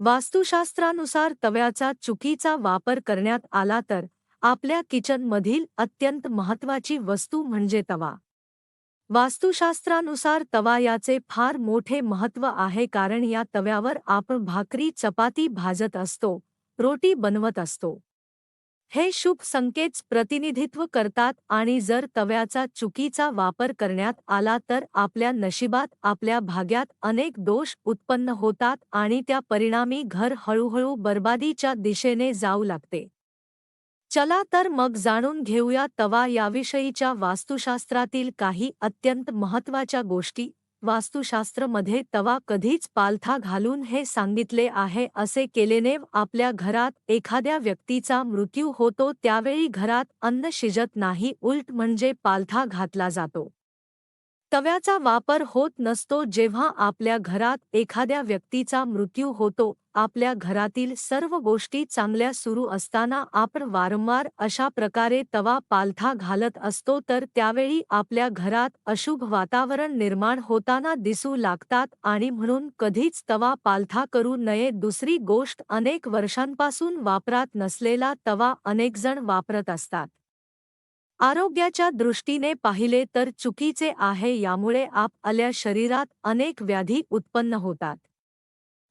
वास्तुशास्त्रानुसार तव्याचा चुकीचा वापर करण्यात आला तर आपल्या किचनमधील अत्यंत महत्त्वाची वस्तू म्हणजे तवा. वास्तुशास्त्रानुसार तवा याचे फार मोठे महत्त्व आहे कारण या तव्यावर आपण भाकरी चपाती भाजत असतो रोटी बनवत असतो. हे शुभ संकेत प्रतिनिधित्व करतात आणि जर तव्याचा चुकीचा वापर करण्यात आला तर आपल्या नशिबात आपल्या भाग्यात अनेक दोष उत्पन्न होतात आणि त्या परिणामी घर हळूहळू बर्बादीच्या दिशेने जाऊ लागते. चला तर मग जाणून घेऊया तवा याविषयीच्या वास्तुशास्त्रातील काही अत्यंत महत्त्वाच्या गोष्टी वास्तुशास्त्रमध्ये तवा कधीच पालथा घालून हे सांगितले आहे असे केलेने आपल्या घरात एखाद्या व्यक्तीचा मृत्यू होतो त्यावेळी घरात अन्न शिजत नाही उलट म्हणजे पालथा घातला जातो. तव्याचा वापर होत नसतो जेव्हा आपल्या घरात एखाद्या व्यक्तीचा मृत्यू होतो आपल्या घरातील सर्व गोष्टी चांगल्या सुरू असताना आपण वारंवार अशा प्रकारे तवा पालथा घालत असतो तर त्यावेळी आपल्या घरात अशुभ वातावरण निर्माण होताना दिसू लागतात आणि म्हणून कधीच तवा पालथा करू नये. दुसरी गोष्ट अनेक वर्षांपासून वापरात नसलेला तवा अनेकजण वापरत असतात. आरोग्याच्या दृष्टीने पाहिले तर चुकीचे आहे यामुळे आप आल्या शरीरात अनेक व्याधी उत्पन्न होतात.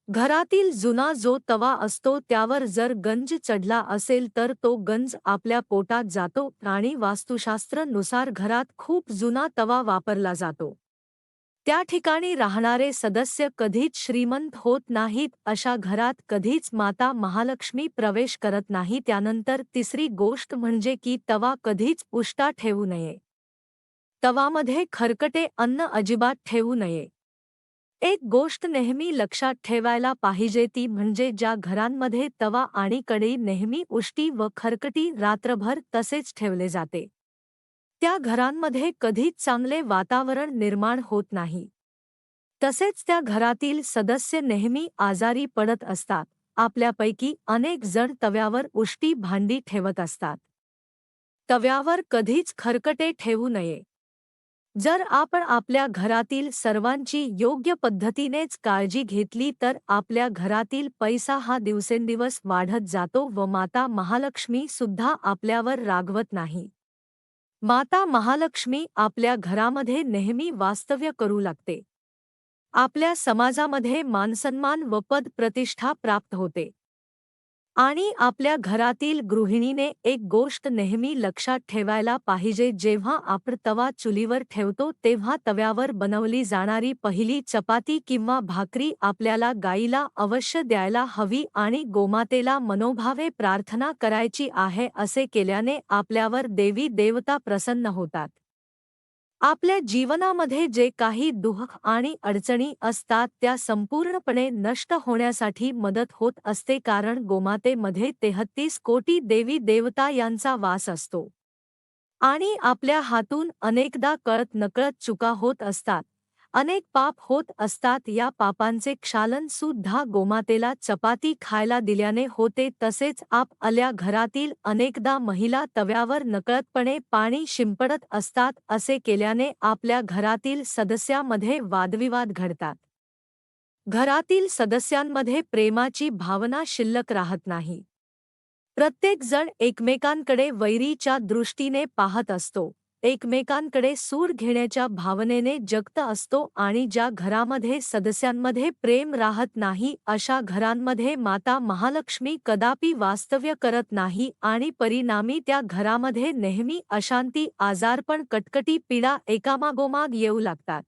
घरातील जुना जो तवा असतो त्यावर जर गंज चढला असेल तर तो गंज आपल्या पोटात जातो. आणि वास्तुशास्त्रनुसार घरात खूप जुना तवा वापरला जातो. त्या ठिकाणी राहणारे सदस्य कधीच श्रीमंत होत नाहीत अशा घरात कधीच माता महालक्ष्मी प्रवेश करत नाही. त्यानंतर तिसरी गोष्ट म्हणजे की तवा कधीच उष्टा ठेवू नये. तवामध्ये खरकटे अन्न अजिबात ठेवू नये. एक गोष्ट नेहमी लक्षात ठेवायला पाहिजे ती म्हणजे ज्या घरांमध्ये तवा आणि कढई नेहमी उष्टी व खरकटी रात्रभर तसेच ठेवले जाते. त्या घरांमध्ये कधीच चांगले वातावरण निर्माण होत नाही. तसेच त्या घरातील सदस्य नेहमी आजारी पडत असतात. आपल्यापैकी अनेक जण तव्यावर उष्टी भांडी ठेवत असतात. तव्यावर कधीच खरकटे ठेवू नये. जर आपण आपल्या घरातील सर्वांची योग्य पद्धतीनेच काळजी घेतली तर आपल्या घरातील पैसा हा दिवसेंदिवस वाढत जातो व माता महालक्ष्मी सुद्धा आपल्यावर रागवत नाही. माता महालक्ष्मी आपल्या घरामध्ये नेहमी वास्तव्य करू लागते. आपल्या समाजामध्ये मानसन्मान व पद प्रतिष्ठा प्राप्त होते. आणि आपल्या घरातील गृहिणीने एक गोष्ट नेहमी लक्षात ठेवायला पाहिजे जेव्हा आपण तवा चुलीवर ठेवतो तेव्हा तव्यावर बनवली जाणारी पहिली चपाती किंवा भाकरी आपल्याला गाईला अवश्य द्यायला हवी आणि गोमातेला मनोभावे प्रार्थना करायची आहे असे केल्याने आपल्यावर देवी देवता प्रसन्न होतात. आपल्या जीवनामध्ये जे काही दुःख आणि अडचणी असतात त्या संपूर्णपणे नष्ट होण्यासाठी मदत होत असते कारण गोमातेमध्ये तेहत्तीस कोटी देवी देवता यांचा वास असतो. आणि आपल्या हातून अनेकदा कळत नकळत चुका होत असतात. अनेक पाप होत असतात. या पापांचे क्षालन सुद्धा गोमातेला चपाती खायला दिल्याने होते. तसेच आप आल्या घरातील अनेकदा महिला तव्यावर नकळतपणे पाणी शिंपडत असतात. असे केल्याने आपल्या घरातील सदस्यामध्ये वादविवाद घडतात. घरातील सदस्यांमध्ये प्रेमाची भावना शिल्लक राहत नाही. प्रत्येकजण एकमेकांकडे वैरीच्या दृष्टीने पाहत असतो. एकमेकांकडे सूर घेण्याच्या भावनेने जगत असतो आणि ज्या घरामध्ये सदस्यांमध्ये प्रेम राहत नाही अशा घरांमध्ये माता महालक्ष्मी कदापि वास्तव्य करत नाही आणि परिणामी त्या घरामध्ये नेहमी अशांती आजारपण कटकटी पीडा एकामागोमाग येऊ लागतात.